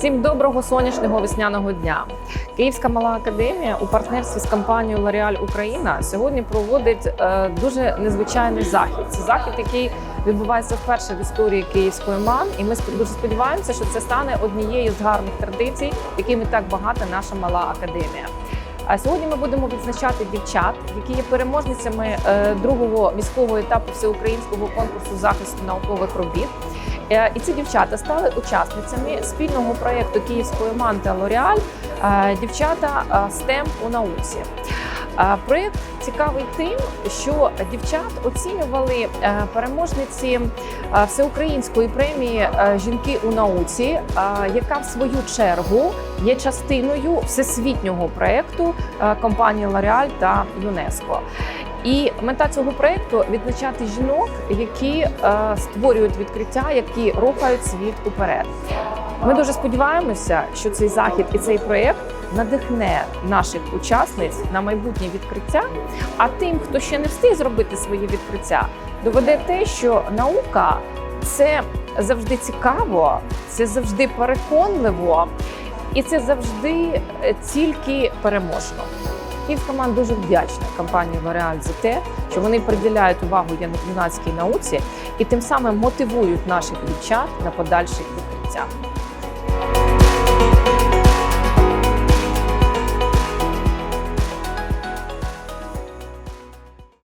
Всім доброго сонячного весняного дня. Київська мала академія у партнерстві з компанією L'Oréal Україна сьогодні проводить е, дуже незвичайний захід. Це захід, який відбувається вперше в історії київської МАН, і ми дуже сподіваємося, що це стане однією з гарних традицій, якими так багата наша мала академія. А сьогодні ми будемо відзначати дівчат, які є переможницями е, другого військового етапу всеукраїнського конкурсу захисту наукових робіт. Е, І ці дівчата стали учасницями спільного проєкту Київської МАН та Лореаль Дівчата е, STEM у науці. Е, Проєкт цікавий тим, що дівчат оцінювали е, переможниці е, всеукраїнської премії е, Жінки у науці, е, яка в свою чергу є частиною всесвітнього проєкту е, компанії L'Oréal та ЮНЕСКО. І мета цього проєкту відзначати жінок, які е, створюють відкриття, які рухають світ уперед. Ми дуже сподіваємося, що цей захід і цей проєкт надихне наших учасниць на майбутнє відкриття. А тим, хто ще не встиг зробити свої відкриття, доведе те, що наука це завжди цікаво, це завжди переконливо, і це завжди е, тільки переможно. Київська команда дуже вдячна компанії Вареаль за те, що вони приділяють увагу юнацькій науці і тим самим мотивують наших дівчат на подальші відкриття.